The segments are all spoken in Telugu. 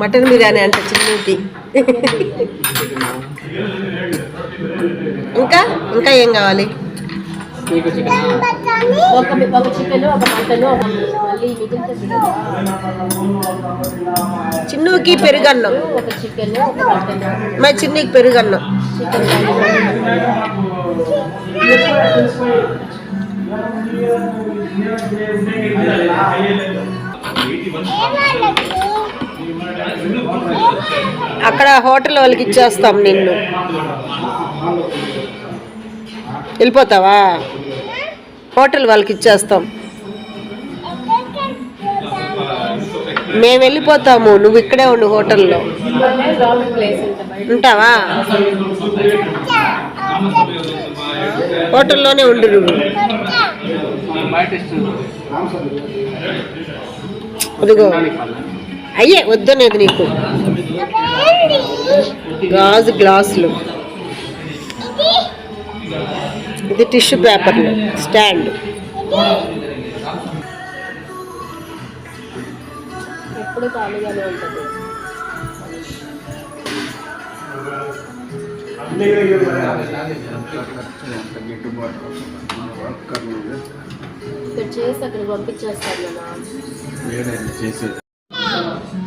మటన్ బిర్యానీ అంట చిన్నకి ఇంకా? ఇంకా ఏం కావాలి? ఒక చికెన్ ఒక మటన్ ఒక మళ్ళీ చిన్నుకి పెరుగన్నం. ఒక చికెన్ ఒక మా చిన్నికి పెరుగన్నం. చికెన్ అక్కడ హోటల్ వాళ్ళకి ఇచ్చేస్తాం నిన్ను. వెళ్ళిపోతావా? హోటల్ వాళ్ళకి ఇచ్చేస్తాం. మేము వెళ్ళిపోతాము నువ్వు ఇక్కడే ఉండు హోటల్లో. ఉంటావా? హోటల్లోనే ఉండు నువ్వు. అదిగో. అయ్యే వద్దనేది నీకు. గాజు గ్లాసులు. ఇది టిష్యూ పేపర్లు. స్టాండ్. ఎప్పుడు ఖాళీగానే ఉంటుంది. ఇక్కడ చేసి అక్కడ పంపించేస్తాను చేసేది.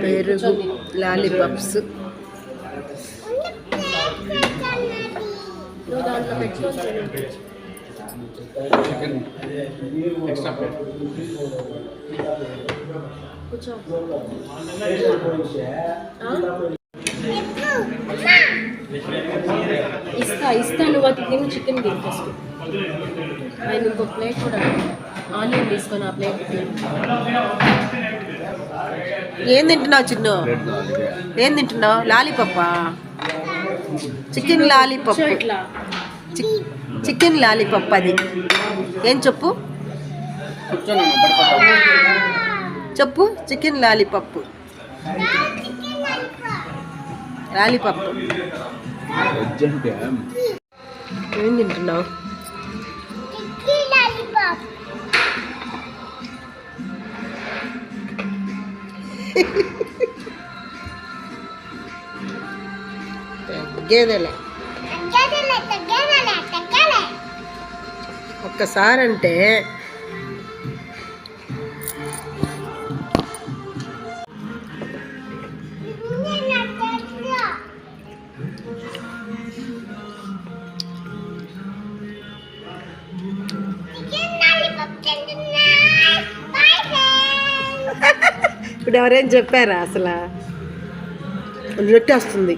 పెరుగు లాలీపాప్స్? ఇస్తా ఇస్తా నువ్వు అది తిని చికెన్ తిని ఫస్ట్ ఆయన ఇంకో ప్లేట్ కూడా ఆనియన్ తీసుకొని ఆ ప్లేట్ ఏం తింటున్నావు చిన్ను? ఏం తింటున్నావు? లాలీపప్పా? చికెన్ లాలీపప్ చికెన్ లాలీపప్ అది. ఏం చెప్పు? చెప్పు చికెన్ లాలీపప్ లాలీపప్ వెజ్ అంటే ఏం తింటున్నావు? తగ్గేదేలే. ఒక్కసారి అంటే ఇప్పుడు ఎవరైనా చెప్పారా అసలు? నెట్టేస్తుంది